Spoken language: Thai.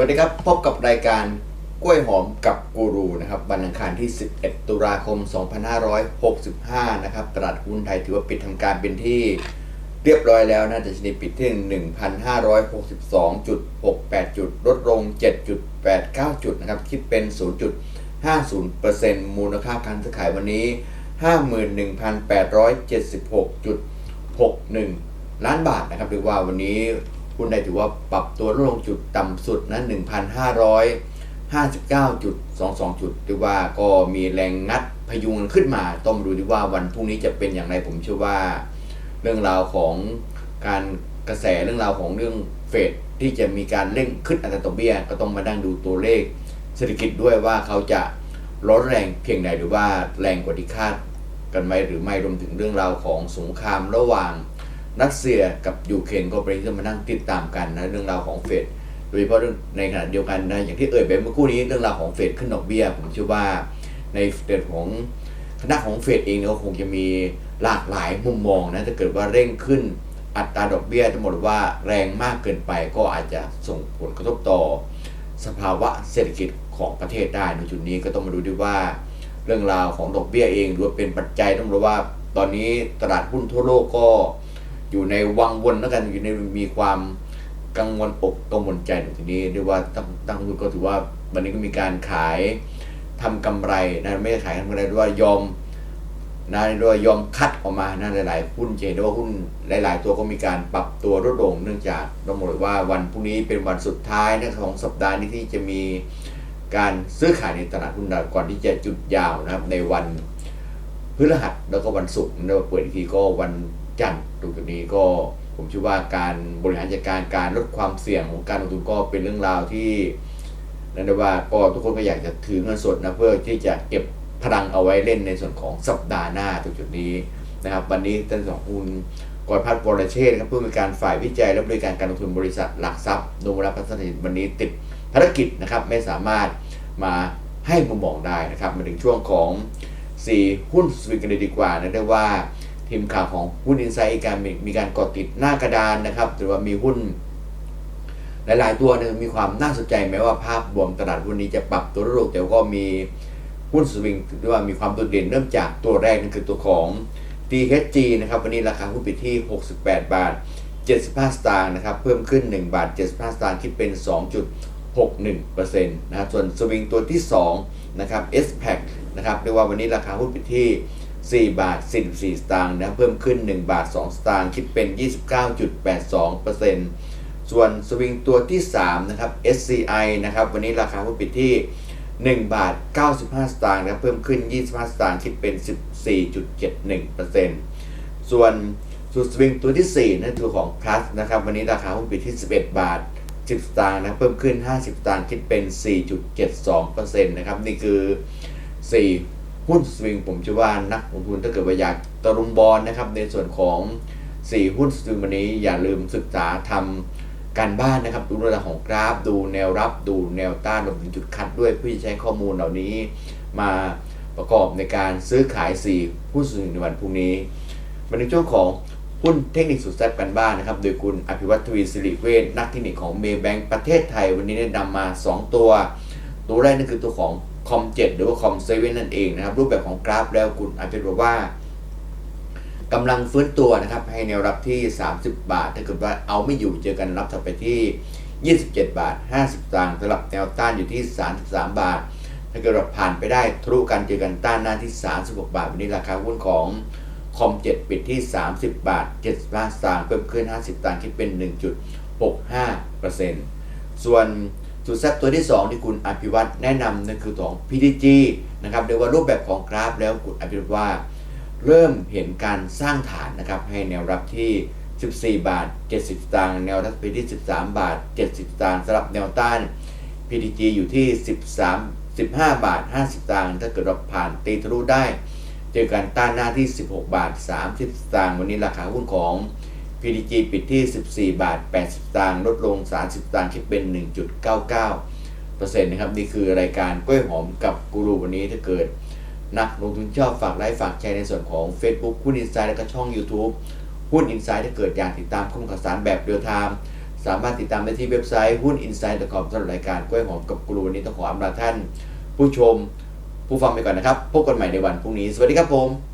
วัสดีครับ พบกับรายการกล้วยหอมกับกูรูนะครับวันอังคารที่ 11 ตุลาคม 2565 นะครับตลาดหุ้นไทยถือว่าปิดทำการเป็นที่เรียบร้อยแล้วนะดัชนีปิดที่ 1,562.68 จุด ลดลง 7.89 จุดนะครับคิดเป็น 0.50%มูลค่าการซื้อขายวันนี้ 51,876.61 ล้านบาทนะครับหรือว่าวันนี้ หุ้นไทยถือว่าปรับตัวลดลงจุดต่ำสุดนะ1,559.22 จุดหรือว่าก็มีแรงงัดพยุงขึ้นมา ต้องมาดูดีว่าวันพรุ่งนี้จะเป็นอย่างไรผมเชื่อว่า เรื่องราวของการกระแสเรื่องราวของเรื่องเฟดที่จะมีการเร่งขึ้นอัตราดอกเบี้ยก็ต้องมาดังดูตัวเลขเศรษฐกิจด้วยว่าเขาจะร้อนแรงเพียงใดหรือว่าแรงกว่าที่คาดกันไหมหรือไม่รวมถึงเรื่องราวของสงครามระหว่าง รัสเซียกับยูเครนก็เป็นที่จะมานั่งติดตามกันนะเรื่องราวของเฟดโดยเฉพาะในขณะเดียวกันนะอย่างที่เอ่ยไปเมื่อคู่นี้เรื่องราวของเฟดขึ้นดอกเบี้ยผมเชื่อว่าในเรื่องของคณะของเฟดเองก็คงจะมีหลากหลายมุมมองนะถ้าเกิดว่าเร่งขึ้นอัตราดอกเบี้ยทั้งหมดว่าแรงมากเกินไปก็อาจจะส่งผลกระทบต่อ สภาวะเศรษฐกิจของประเทศได้ในจุดนี้ก็ต้องมาดูด้วยว่า เรื่องราวของดอกเบี้ยเองรวมเป็นปัจจัยต้องรู้ว่า ตอนนี้ตลาดหุ้นทั่วโลกก็ อยู่ในวังวนแล้วกันอยู่ในมีความกังวลอกกังวลใจทีนี้เรียกว่าตั้งตั้งหุ้นก็ถือว่าวันนี้ก็มีการขายทำกำไรนะไม่ได้ขายทำกำไรด้วยว่ายอมนะด้วยยอมคัดออกมานะหลายๆหุ้นเจนได้ว่าหุ้นหลาย ๆ ตัวก็มีการปรับตัวลดลงเนื่องจากต้องบอกเลยว่าวันพรุ่งนี้เป็นวันสุดท้ายนะของสัปดาห์นี้ที่จะมีการซื้อขายในตลาดหุ้นก่อนที่จะจุดยาวนะครับในวันพฤหัสแล้วก็วันศุกร์แล้วเปิดอีกทีก็วัน จันทร์ตรงจุดนี้ก็ผมเชื่อว่าการบริหารจัดการการลดความเสี่ยงของการลงทุนก็เป็นเรื่องราวที่นั่นได้ว่าก็ทุกคนก็อยากจะถือเงินสดนะเพื่อที่จะเก็บพลังเอาไว้เล่นในส่วนของสัปดาห์หน้าตรงจุดนี้นะครับ วันนี้ท่านสองคุณกรพัฒน์วรเชษครับผู้มีการฝ่ายวิจัยและบริการการลงทุนบริษัทหลักทรัพย์นงรัพัฒนาวันนี้ติดภารกิจนะครับไม่สามารถมาให้มุมมองได้นะครับมาถึงช่วงของ 4 หุ้นสวิงกันเลยดีกว่านะได้ว่า ทีมข่าวของหุ้นอินไซต์การมีมีการกดติดหน้ากระดานนะครับ หรือว่ามีหุ้น หลาย ๆ ตัวนี่ยมีความน่าสนใจแม้ว่าภาพรวมตลาดหุ้นนี้จะปรับตัวลดลงแต่ก็มีหุ้นสวิงถือว่ามีความโดดเด่นเริ่มจากตัวแรกนั่นคือตัวของ DHG นะครับวันนี้ราคาหุ้นปิดที่ 68 บาท 75 สตางค์นะครับเพิ่มขึ้น 1 บาท 75 สตางค์คิดเป็น 2.61%นะครับส่วนสวิงตัวที่2นะครับ SPAC นะครับเรียกว่าวันนี้ราคาหุ้นปิดที่ 4 บาท 44 สตางค์นะเพิ่มขึ้น 1 บาท 2 สตางค์คิดเป็น 29.82%ส่วนสวิงตัวที่ 3 นะครับ SCI นะครับ วันนี้ราคาหุ้นปิดที่ 1 บาท 95 สตางค์นะเพิ่มขึ้น 25 สตางค์คิดเป็น 14.71%ส่วนสูตรสวิงตัวที่ 4 นั่นตัวของ plus นะครับ วันนี้ราคาหุ้นปิดที่ 11 บาท 10 สตางค์นะเพิ่มขึ้น 50 สตางค์คิดเป็น 4.72%นะครับนี่คือ 4 หุ้นสวิงผมเชื่อว่านักลงทุนถ้าเกิดว่าอยากตะลุมบอลนะครับในส่วนของ 4 หุ้นสวิงวันนี้อย่าลืมศึกษาทำการบ้านนะครับ ดูเรื่องของกราฟ ดูแนวรับ ดูแนวต้านรวมถึงจุดคัดด้วยเพื่อใช้ข้อมูลเหล่านี้ มาประกอบในการซื้อขาย 4 หุ้นสวิงในวันพรุ่งนี้มาในช่วงของหุ้นเทคนิคสุดแซ่บกันบ้านนะครับ โดยคุณอภิวัตทวีสิริเวชนักเทคนิคของเมย์แบงก์ประเทศไทย วันนี้ได้นำมา 2 ตัว ตัวแรกนั่นคือตัวของ คอม7หรือว่าคอมเซเว่นนั่นเองนะครับ รูปแบบของกราฟแล้วคุณอาจจะบอกว่ากำลังฟื้นตัวนะครับ ให้แนวรับที่ 30 บาท ถ้าเกิดว่าเอาไม่อยู่เจอกันรับถัดไปที่ 27 บาท 50สตางค์สำหรับแนวต้านอยู่ที่ 33 บาท ถ้าเกิดเราผ่านไปได้ทะลุกันเจอกันต้านหน้าที่ 36 บาท วันนี้ราคาหุ้นของคอม7ปิดที่ 30 บาท 75สตางค์เพิ่มขึ้น 50สตางค์คิดเป็น 1.65%ส่วน สูตรแซบตัวที่ 2 ที่คุณอภิวัตแนะนำนั่นคือของ PTG นะครับเรียกว่ารูปแบบของกราฟแล้วคุณอภิวัตว่า เริ่มเห็นการสร้างฐานนะครับให้แนวรับที่ 14 บาท 70 สตางค์แนวรับไปที่ 13 บาท 70 สตางค์สำหรับแนวต้าน PTG อยู่ที่ 13 15 บาท 50 สตางค์ถ้าเกิดเราผ่านตีทะลุได้ เจอกันต้านหน้าที่ 16 บาท 30 สตางค์วันนี้ราคาหุ้นของ PTG ปิดที่ 14 บาท 80ตางค์ลดลง 30ตางค์คิดเป็น 1.99%นะครับ นี่คือรายการกล้วยหอมกับกูรูวันนี้ถ้าเกิด นักลงทุนชอบฝากไลค์ฝากแชร์ในส่วนของ Facebook หุ้นอินไซด์และก็ช่อง YouTube หุ้นอินไซด์ถ้าเกิดอยากติดตามข้อมูลข่าวสารแบบเรียลไทม์สามารถติดตามได้ที่เว็บไซต์หุ้น insight.com สำหรับรายการกล้วยหอมกับกรูวันนี้ต้องขออำลาท่าน ผู้ชมผู้ฟังไปก่อนนะครับ พบกันใหม่ในวันพรุ่งนี้ สวัสดีครับผม